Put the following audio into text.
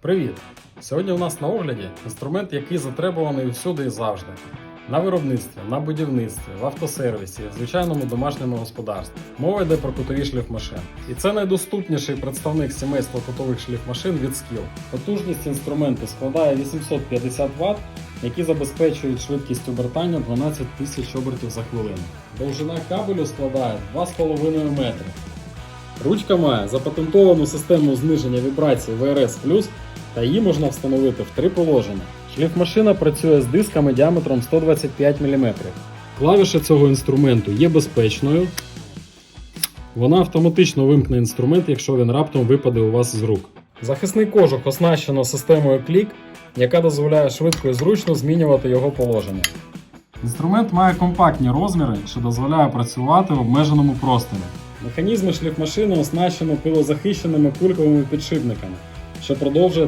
Привіт! Сьогодні у нас на огляді інструмент, який затребуваний всюди і завжди. На виробництві, на будівництві, в автосервісі, в звичайному домашньому господарстві. Мова йде про кутові шліфмашин. І це найдоступніший представник сімейства кутових шліфмашин від Skill. Потужність інструменту складає 850 Вт, які забезпечують швидкість обертання 12 тисяч обертів за хвилину. Довжина кабелю складає 2,5 метри. Ручка має запатентовану систему зниження вібрацій VRS+, та її можна встановити в три положення. Шліфмашина працює з дисками діаметром 125 мм. Клавіша цього інструменту є безпечною. Вона автоматично вимкне інструмент, якщо він раптом випаде у вас з рук. Захисний кожух оснащено системою клік, яка дозволяє швидко і зручно змінювати його положення. Інструмент має компактні розміри, що дозволяє працювати в обмеженому просторі. Механізми шліфмашини оснащено пилозахищеними кульковими підшипниками, що продовжує